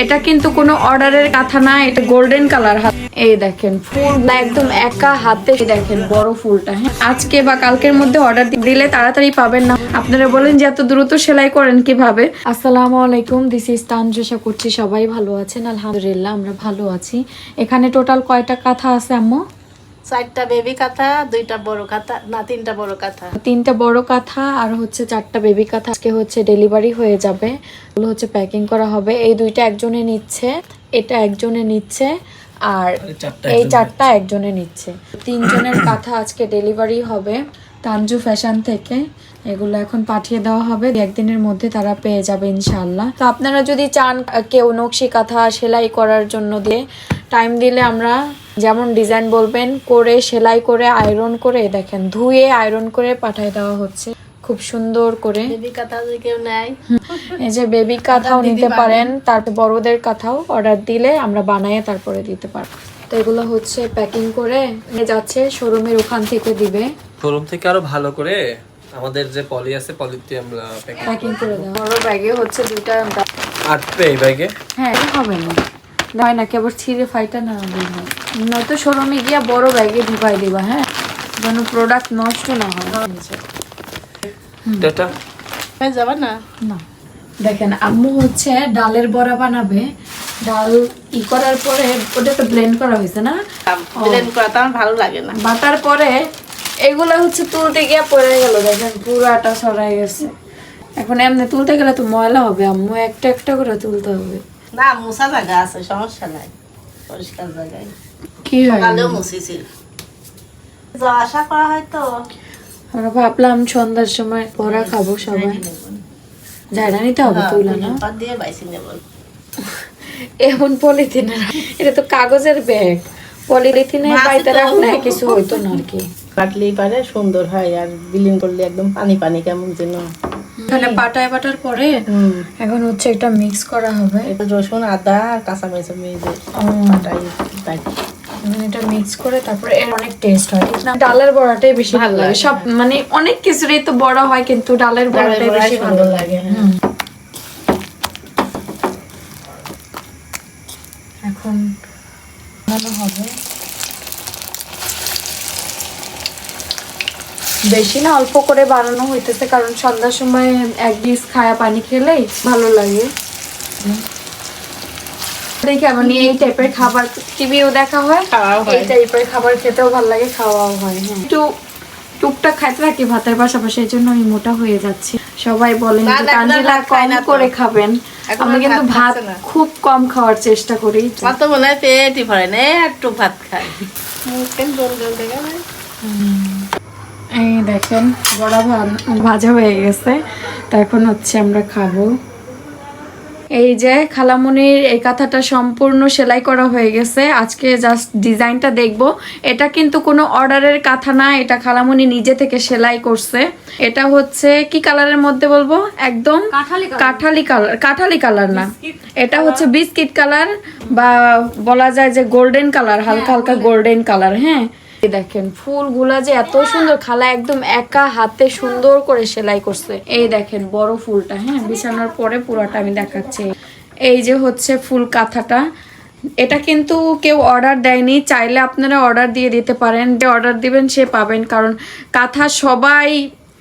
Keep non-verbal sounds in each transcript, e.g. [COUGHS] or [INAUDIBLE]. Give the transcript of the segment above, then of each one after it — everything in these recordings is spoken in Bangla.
এটা কিন্তু কোনো অর্ডারের কথা না, এটা গোল্ডেন কালার এই দেখেন, ফুল একদম একা হাতে দেখেন বড় ফুলটা হ্যাঁ। আজকে বা কালকের মধ্যে অর্ডার দিলে তাড়াতাড়ি পাবেন না। আপনারা বলেন যে এত দ্রুত সেলাই করেন কীভাবে? আসসালামু আলাইকুম দিস ইজ তানজসা করছি। সবাই ভালো আছেন? আলহামদুলিল্লাহ, আমরা ভালো আছি। এখানে টোটাল কয়টা কাঁথা আছে, আম্মু? চারটা বেবি কাঁথা দুইটা বড় কাঁথা না তিনটা বড় কাঁথা তিনটা বড় কাঁথা আর হচ্ছে চারটা বেবি কাঁথা আজকে হচ্ছে ডেলিভারি হয়ে যাবে। ওগুলো হচ্ছে প্যাকিং করা হবে। এই দুইটা একজনে নিচ্ছে। এটা একজনে নিচ্ছে আর এই চারটা একজনে নিচ্ছে। তিনজনের [COUGHS] কাঁথা আজকে ডেলিভারি হবে। তানজু ফ্যাশন থেকে এগুলো এখন পাঠিয়ে দেওয়া হবে। একদিনের মধ্যে তারা পেয়ে যাবে ইনশাল্লাহ তো আপনারা যদি চান কেউ নকশি কাঁথা সেলাই করার জন্য দিয়ে টাইম দিলে আমরা যেমন ডিজাইন বলবেন করে সেলাই করে আয়রন করে দেখেন ধুয়ে আয়রন করে পাঠিয়ে দেওয়া হচ্ছে। খুব সুন্দর করে। বেবি কাঁথা যদি কেউ নেয়। এই যে বেবি কাঁথাও নিতে পারেন। তারপর বড়দের কাঁথাও অর্ডার দিলে আমরা বানাইয়ে তারপরে দিতে পারব। তো এগুলো হচ্ছে প্যাকিং করে যাচ্ছে শোরুমের ওখান থেকে দিবে। শোরুম থেকে আরও ভালো করে আমাদের যে পলি আছে পলিতে আমরা প্যাকিং করে দেওয়া বড় ব্যাগে হচ্ছে দুইটা আটবে এই ব্যাগে? হ্যাঁ হবে না। নয় না কেবল ছিঁড়ে ফাইটা না হয় নয়তো শোরুমে গিয়া বড় ব্যাগে ঢুকাই দিবা হ্যাঁ? যেন প্রোডাক্ট নষ্ট না হয়। এটা হয়ে যাবে না? না। দেখেন আম্মু হচ্ছে ডালের বড়া বানাবে। ডাল ই করার পরে ওটা তো ব্লেন্ড করা হয়েছে না? ব্লেন্ড করা তো আমার ভালো লাগে না। বাটার পরে এগুলো হচ্ছে তুলতে গিয়ে পড়ে গেল দেখেন পুরাটা সরাই গেছে। এখন এমনি তুলতে গেলে তো ময়লা হবে আম্মু একটা একটা করে তুলতে হবে। না মুসা জায়গা আছে সমস্যা নাই পরিষ্কার জায়গায়। কি হয়? সকালেও মুছিছিল আসা করা হয় তো। আমরা ভাবলাম সন্ধ্যার সময় পড়া খাব সবাই। জায়গা নিতে হবে তুলে না? এমন পলিথিন এটা তো কাগজের ব্যাগ পলিথিনে মাছ পাইতে তো- রাখলে [LAUGHS] কিছু হইতো না আর কি। কাটলেই পারে সুন্দর হয় আর বিলিং করলে একদম পানি পানি কেমন যেন। এখানে পাটায় পাটার পরে এখন হচ্ছে এটা মিক্স করা হবে। এটা রসুন আদা আর কাঁচা বাটি এটা মিক্স করে তারপরে এর অনেক টেস্ট হয়। ডালের বড়াটাই বেশি ভালো লাগে। সব মানে অনেক কিছুরই তো বড় হয় কিন্তু ডালের বড়াটাই বেশি ভালো লাগে লাগে, এখন ভালো হবে। বেশি না অল্প করে বানানো হইতেছে কারণ সন্ধ্যার সময় এক ডিশ খায়া পানি খেলেই ভালো লাগে। দেখি মানে এই টাইপের খাবার টিভিও দেখা হয় এই টাইপের খাবার খেতেও ভালো লাগে খাওয়াও হয় হ্যাঁ। একটু টুকটাক খাইতে থাকি ভাতের পাশাপাশি এই জন্য আমি মোটা হয়ে যাচ্ছি। সবাই বলেন খায় কম করে খাবেন। আমি কিন্তু ভাত। খুব কম খাওয়ার চেষ্টা করি। আমার তো মনে হয় পেটই ভরে না একটু ভাত খাই কেন জল জল দেখা এই দেখেন বড়া ভাজা হয়ে গেছে। তো এখন হচ্ছে আমরা খাব। এই যে খালামুনির এই কাঁথাটা সম্পূর্ণ সেলাই করা হয়ে গেছে। আজকে জাস্ট ডিজাইনটা দেখব। এটা কিন্তু কোনো অর্ডারের কাঁথা না এটা খালামুনি নিজে থেকে সেলাই করছে। এটা হচ্ছে কি কালারের মধ্যে বলব? একদম কাঠালি কালার। কাঠালি কালার না। এটা হচ্ছে বিস্কিট কালার বা বলা যায় যে গোল্ডেন কালার হালকা হালকা গোল্ডেন কালার হ্যাঁ। দেখেন, ফুলগুলা যে এত সুন্দর, খালা একদম একা হাতে সুন্দর করে সেলাই করছে। এই দেখেন, বড় ফুলটা হ্যাঁ বিছানোর পরে পুরাটা আমি দেখাচ্ছি। এই যে হচ্ছে ফুল কাঁথাটা, এটা কিন্তু কেউ অর্ডার দেয়নি, চাইলে আপনারা অর্ডার দিয়ে দিতে পারেন। যে অর্ডার দিবেন, সে পাবেন, কারণ কাঁথা সবাই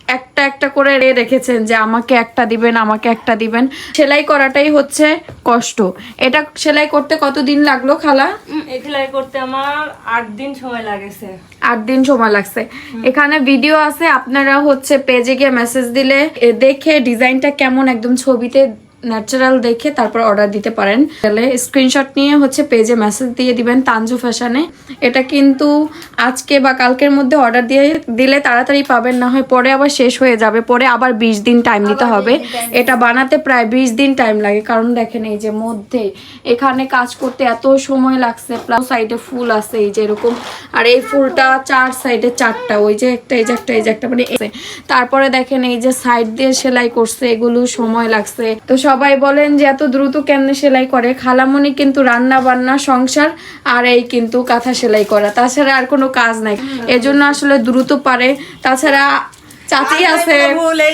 একটা একটা করে রে রেখেছেন যে আমাকে একটা দিবেন আমাকে একটা দিবেন। সেলাই করাটাই হচ্ছে কষ্ট। এটা সেলাই করতে কতদিন লাগল খালা? সেলাই করতে আমার আট দিন সময় লাগেছে। আট দিন সময় লাগছে। এখানে ভিডিও আছে আপনারা হচ্ছে পেজে গিয়ে মেসেজ দিলে দেখে ডিজাইনটা কেমন একদম ছবিতে ন্যাচারাল দেখে তারপর অর্ডার দিতে পারেন। তাহলে স্ক্রিনশট নিয়ে হচ্ছে পেজে মেসেজ দিয়ে দিবেন তানজু ফ্যাশনে এটা কিন্তু আজকে বা কালকের মধ্যে অর্ডার দিয়ে দিলে তাড়াতাড়ি পাবেন না হয় পরে আবার শেষ হয়ে যাবে পরে আবার বিশ দিন টাইম দিতে হবে। এটা বানাতে প্রায় বিশ দিন টাইম লাগে। কারণ দেখেন এই যে মধ্যে এখানে কাজ করতে এত সময় লাগছে প্লাস সাইডে ফুল আছে এই যে এরকম। আর এই ফুলটা চার সাইডে চারটা ওই যে একটা এই যে একটা এই যে একটা মানে তারপরে দেখেন এই যে সাইড দিয়ে সেলাই করছে এগুলো সময় লাগছে। তো সবাই বলেন যে এত দ্রুত কেন সেলাই করে? খালামণি কিন্তু রান্না বান্না সংসার আর এই কিন্তু কাঁথা সেলাই করা। তাছাড়া আর কোনো কাজ নাই। এজন্য আসলে দ্রুত পারে। তাছাড়া চাচি আছে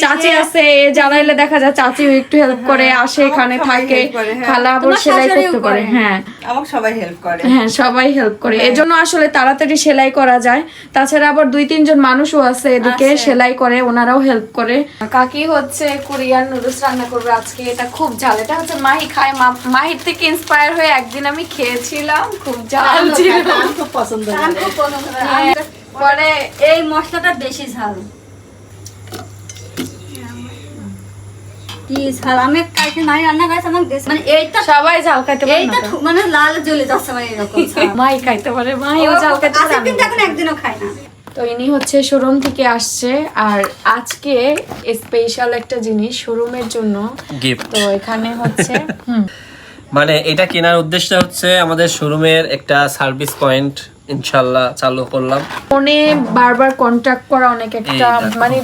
চাচি আছে জানাইলে দেখা যায় চাচি একটু হেল্প করে আসে এখানে থাকে হ্যাঁ। খালা আবার সেলাই করতে পারে হ্যাঁ। আমাকে সবাই হেল্প করে। হ্যাঁ সবাই হেল্প করে। এজন্য আসলে তাড়াতাড়ি সেলাই করা যায়। তাছাড়া আবার দুই তিনজন মানুষও আছে এদিকে সেলাই করে ওনারাও হেল্প করে। কাকি হচ্ছে কোরিয়ান নুডলস রান্না করবে আজকে এটা খুব ঝাল। এটা হচ্ছে মাহি খায় মা- মাহির থেকে ইন্সপায়ার হয়ে একদিন আমি খেয়েছিলাম খুব ঝাল ছিল। খুব পছন্দ খুব পছন্দ হ্যাঁ, পরে এই মশলাটা বেশি ঝাল। কি নাই রান্না আমাকে। মানে এইটা সবাই ঝাল খাইতে পারে এইটা তো। মানে লাল জ্বলে যাচ্ছে মানে এরকম [LAUGHS] মাই খাইতে পারে মাইও ঝাল খাইতে পারে আসিফ কিন্তু এখন একদিনও খায় না। তো ইনি হচ্ছে শোরুম থেকে আসছে আর আজকে স্পেশাল একটা জিনিস শোরুমের জন্য। গিফট তো এখানে হচ্ছে [LAUGHS] মানে এটা কেনার উদ্দেশ্য হচ্ছে আমাদের শোরুমের একটা সার্ভিস পয়েন্ট ইনশাল্লাহ চালু করলাম। ফোনে বারবার কন্ট্যাক্ট করা অনেক একটা মানে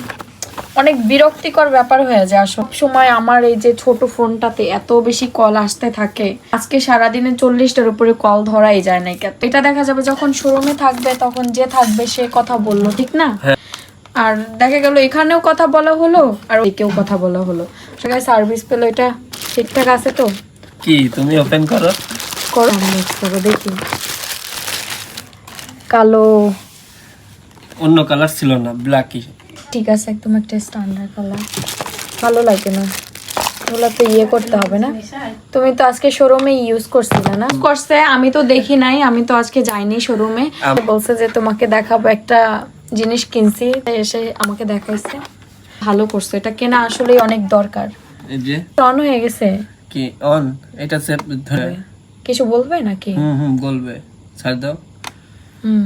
অনেক বিরক্তিকর ব্যাপার হয়ে যায়। সব সময় আমার এই যে ছোট ফোনটাতে এত বেশি কল আসতে থাকে। আজকে সারাদিনে চল্লিশটার উপরে কল ধরাই যায় না কেন এটা দেখা যাবে যখন শোরুমে থাকবে তখন যে থাকবে সে কথা বলল ঠিক না? হ্যাঁ। আর দেখা গেল এখানেও কথা বলা হলো আর ওইকেও কথা বলা হলো। সবাই সার্ভিস পেল এটা? ঠিকঠাক আছে তো? কি তুমি ওপেন করো? করো। করো দেখি। কালো। অন্য কালার ছিল না ব্ল্যাকই ঠিক আছে একদম একটা স্ট্যান্ডার্ড কালার ভালো লাগে না। ওগুলো তো ইয়ে করতে হবে না। তুমি তো আজকে শোরুমে ইউজ করছিলে না? করছে আমি তো দেখি নাই আমি তো আজকে যাইনি শোরুমে বলছে যে তোমাকে দেখাবো একটা জিনিস কিনছি তাই এসে আমাকে দেখাইছে। ভালো করছে এটা কেনা আসলে অনেক দরকার। অন হয়ে গেছে। কি অন এটা সেপ ধরে। কিছু বলবে নাকি? হুম হুম বলবে। ছাড় দাও। হুম।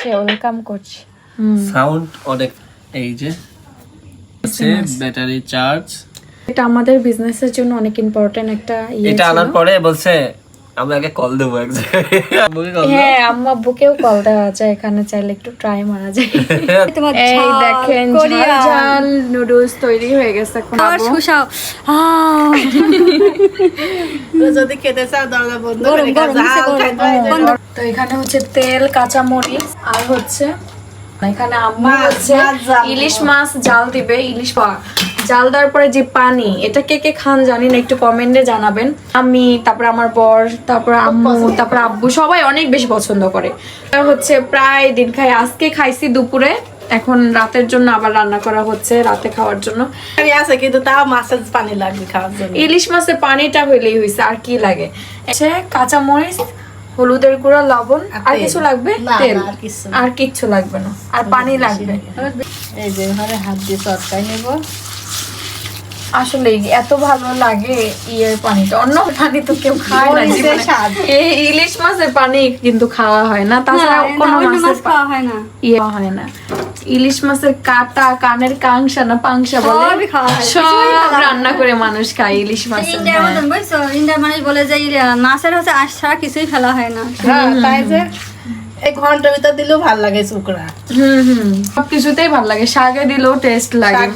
সে ওয়েলকাম করছি। সাউন্ড অনেক এই যে আছে ব্যাটারি চার্জ। এটা আমাদের বিজনেসের জন্য অনেক ইম্পর্টেন্ট একটা ইয়ে এটা আনার পরে বলছে আমি আগে কল দেবো এক জায়গায়। [LAUGHS] হ্যাঁ আম্মু আব্বুকেও কল দেওয়া যায় এখানে চাইলে একটু ট্রাই মারা যায়। [LAUGHS] তোমার এই দেখেন ঝাল ঝাল নুডলস তৈরি হয়ে গেছে এখন। [LAUGHS] যদি খেতে চাও দরজা বন্ধ করে। তো এখানে হচ্ছে তেল কাঁচা মরিচ আর হচ্ছে এখানে আম্মু হচ্ছে ইলিশ মাছ জাল দিবে ইলিশ পা জাল দেওয়ার পরে যে পানি এটা কে কে খান জানি না একটু কমেন্টে জানাবেন। আমি তারপর আমার বর তারপর আম্মু তারপর আব্বু সবাই অনেক বেশি পছন্দ করে। হচ্ছে প্রায় দিন খাই আজকে খাইছি দুপুরে এখন রাতের জন্য আবার রান্না করা হচ্ছে রাতে খাওয়ার জন্য। আছে কিন্তু তাও মাছের পানি লাগবে খাওয়ার জন্য। ইলিশ মাছের পানিটা হইলেই হয়েছে আর কি লাগে? কাঁচা মরিচ হলুদের গুঁড়া লবণ আর কিছু লাগবে? তেল। আর কিচ্ছু লাগবে না। আর পানি লাগবে। এই যে ঘরে হাত দিয়ে তরকারি নেব। আসলে এত ভালো লাগে ইয়ের পানিটা অন্য পানি তো কেউ খায় না। এই ইলিশ মাছের পানি কিন্তু খাওয়া হয় না তাছাড়া কোনো মাছের মাছ খাওয়া হয় না ইয়ে হয় না ইলিশ মাছের কাটা কানের কাংসা না পাংসা বলে হয়। সব হয়। রান্না করে মানুষ খায় ইলিশ মাছের ইন্ডিয়ার হ্যাঁ। মানুষ বলে যে মাছের হচ্ছে আশ ছাড়া কিছুই ফেলা হয় না হ্যাঁ তাই যে এই ঘণ্টার ভিতর দিলেও ভালো লাগে হুম হুম। সবকিছুতেই ভালো লাগে। শাকে দিলেও টেস্ট লাগে।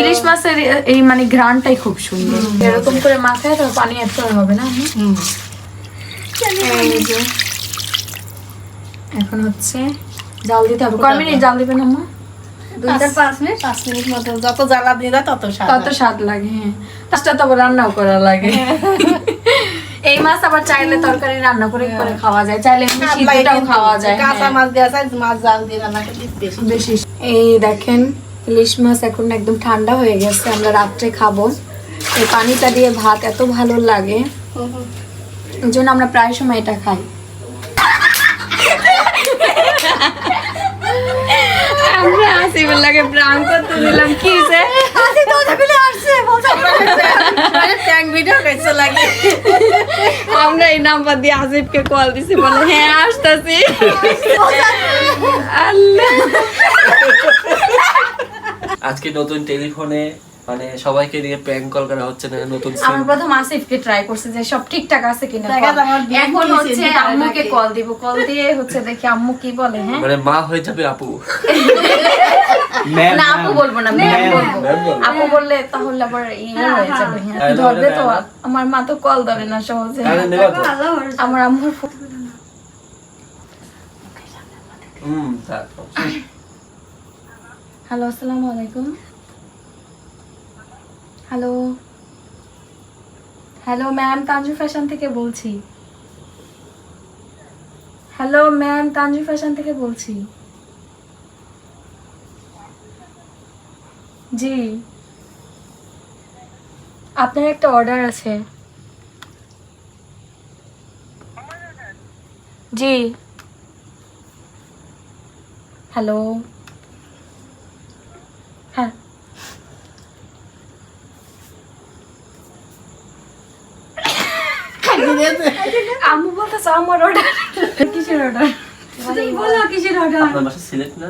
ইলিশ মাছের এই মানে ঘ্রাণটাই খুব সুন্দর। এরকম করে মাখায় তো পানি হবে না। এখন হচ্ছে জাল দিতে হবে। কয় মিনিট জাল দিবেন আম্মা? যত জ্বালা তত স্বাদ তত স্বাদ লাগে হ্যাঁ। তাছটা তো রান্নাও করা লাগে। এই মাছ আবার চাইলে তরকারি রান্না করে করে খাওয়া যায়। চাইলে সিদ্ধটাও খাওয়া যায় কাঁচা হ্যাঁ। মাছ দেওয়া যায় মাছ জাল দিয়ে রান্না করতে বেশি বেশি এই দেখেন ইলিশ মাছ এখন একদম ঠান্ডা হয়ে গেছে আমরা রাত্রে খাব। এই পানিটা দিয়ে ভাত এত ভালো লাগে। এই জন্য আমরা প্রায় সময় এটা খাই। আমরা লাগে প্রাণ করতে দিলাম কি যে ট্যাঙ্ক ভিডিও কাছে লাগে আমরা এই নাম্বার দিয়ে আসিফকে কল দিছি বলে হ্যাঁ আসতেছি। আল্লাহ। আজকে নতুন টেলিফোনে মানে সবাইকে দিয়ে প্র্যাঙ্ক কল করা হচ্ছে না নতুন আমার প্রথম আসিফকে ট্রাই করছে যে সব ঠিকঠাক আছে কিনা। এখন হচ্ছে আম্মুকে কল দিব। কল দিয়ে হচ্ছে দেখি আম্মু কি বলে হ্যাঁ? মানে মা হয়ে যাবে আপু। না আপু বলব না ম্যাম বলব। আপু বললে তাহলে আবার ইয়ে হয়ে যাবে হ্যাঁ। হ্যাঁ, ধরবে তো হ্যাঁ। আমার মা তো কল ধরে না সহজে। তো আমার আম্মুর ফোন হ্যালো আসসালামু আলাইকুম। Hello hello ma'am Tanju fashion থেকে বলছি। হ্যালো ম্যাম তানজু ফ্যাশন থেকে বলছি। জি। আপনার একটা অর্ডার আছে। জি। হ্যালো হ্যাঁ। [LAUGHS] আম্মু বলতেছে আমার অর্ডার [LAUGHS] কিসের অর্ডার তুমি বলো কিসের অর্ডার আপনার বাসা সিলেট না?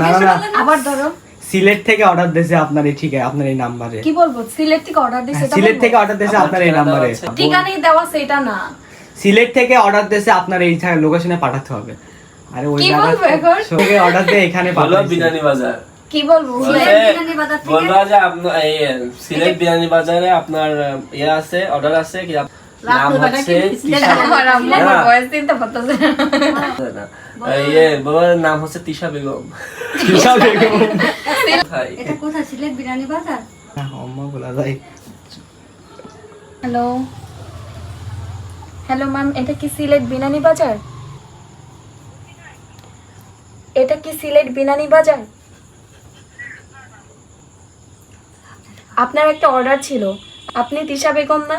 না না না। আবার ধরো। সিলেট থেকে অর্ডার দিয়েছে আপনার এই ঠিক আপনার এই নাম্বারে। কি বলব? সিলেট থেকে অর্ডার দিছে সিলেট থেকে অর্ডার দিয়েছে আপনার এই নাম্বারে। ঠিকানাই দেওয়া সেটা না। সিলেট থেকে অর্ডার দিয়েছে আপনার এই লোকেশনে পাঠাতে হবে। আরে ওই কি বলব থেকে অর্ডার দিয়ে এখানে বিনানি বাজার। কি বলব? যে আপনার সিলেট বিরিয়ানি বাজারে আপনার ইয়ে আছে অর্ডার আছে কি নাম হচ্ছে তিশা ইয়ে নাম হচ্ছে তিশা বেগম। বিশাল বেগম। কোথায়? এটা কোথায়? সিলেট বিরিয়ানি বাজার? হ্যাঁ, বলা যায়। হ্যালো। হ্যালো ম্যাম এটা কি সিলেট বিনানি বাজার? এটা কি সিলেট বিনানি বাজার? আপনার একটা অর্ডার ছিল। আপনি তিশা বেগম না?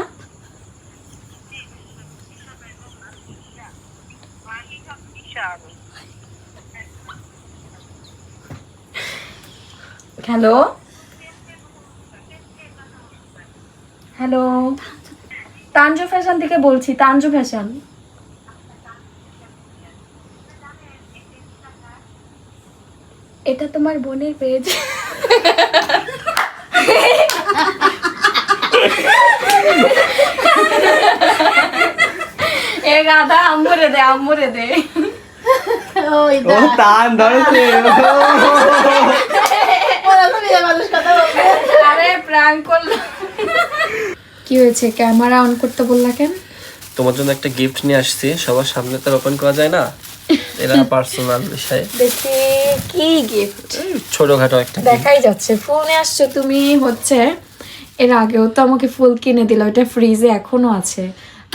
হ্যালো হ্যালো তানজু ফ্যাশন থেকে বলছি তানজু ফ্যাশন এটা তোমার বোনের পেজ এ গাধা আম্মুরে দে আম্মুরে দে। ওই ও টান ধরেছে [LAUGHS] মানুষ কথা বলবে আরে প্র্যাঙ্ক করল কি হয়েছে? ক্যামেরা অন করতে বললা কেন? তোমার জন্য একটা গিফট নিয়ে আসছি। সবার সামনে তো ওপেন করা যায় না। এটা পার্সোনাল বিষয়। দেখি কি গিফট ছোটখাটো একটা দেখাই যাচ্ছে। ফুল নিয়ে আসছো তুমি হচ্ছে। এর আগেও তো আমাকে ফুল কিনে দিল। ওটা ফ্রিজে এখনও আছে।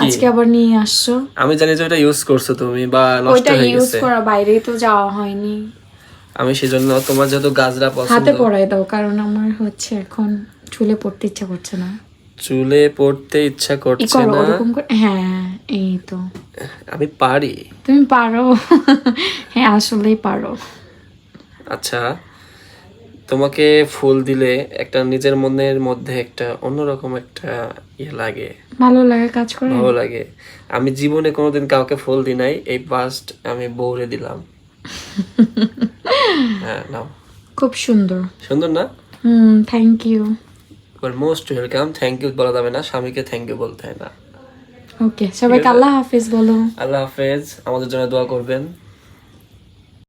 আজকে আবার নিয়ে আসছো। আমি জানি যে ওটা ইউজ করছ তুমি বা নষ্ট ওইটা হয়ে ইউজ করা বাইরেই তো যাওয়া হয়নি। আমি সেজন্য তোমার যেহেতু গাছরা পছন্দ হাতে পরাই দাও কারণ আমার হচ্ছে এখন চুলে পড়তে ইচ্ছা করছে না। চুলে পড়তে ইচ্ছা করছে করো না? হ্যাঁ এই তো। আমি পারি। তুমি পারো। [LAUGHS] হ্যাঁ আসলেই পারো। আচ্ছা তোমাকে ফুল দিলে একটা নিজের মনের মধ্যে একটা অন্যরকম একটা ইয়ে লাগে। ভালো লাগে কাজ করে? ভালো লাগে। আমি জীবনে কোনোদিন কাউকে ফুল দিই নাই এই ফার্স্ট আমি বউরে দিলাম। হ্যাঁ নাও। খুব সুন্দর। সুন্দর না? হুম thank you most welcome thank you বলা যাবে না স্বামীকে থ্যাংক ইউ বলতে হয় না। ওকে সবাইকে আল্লাহ হাফিজ বলো। আল্লাহ হাফেজ আমাদের জন্য দোয়া করবেন।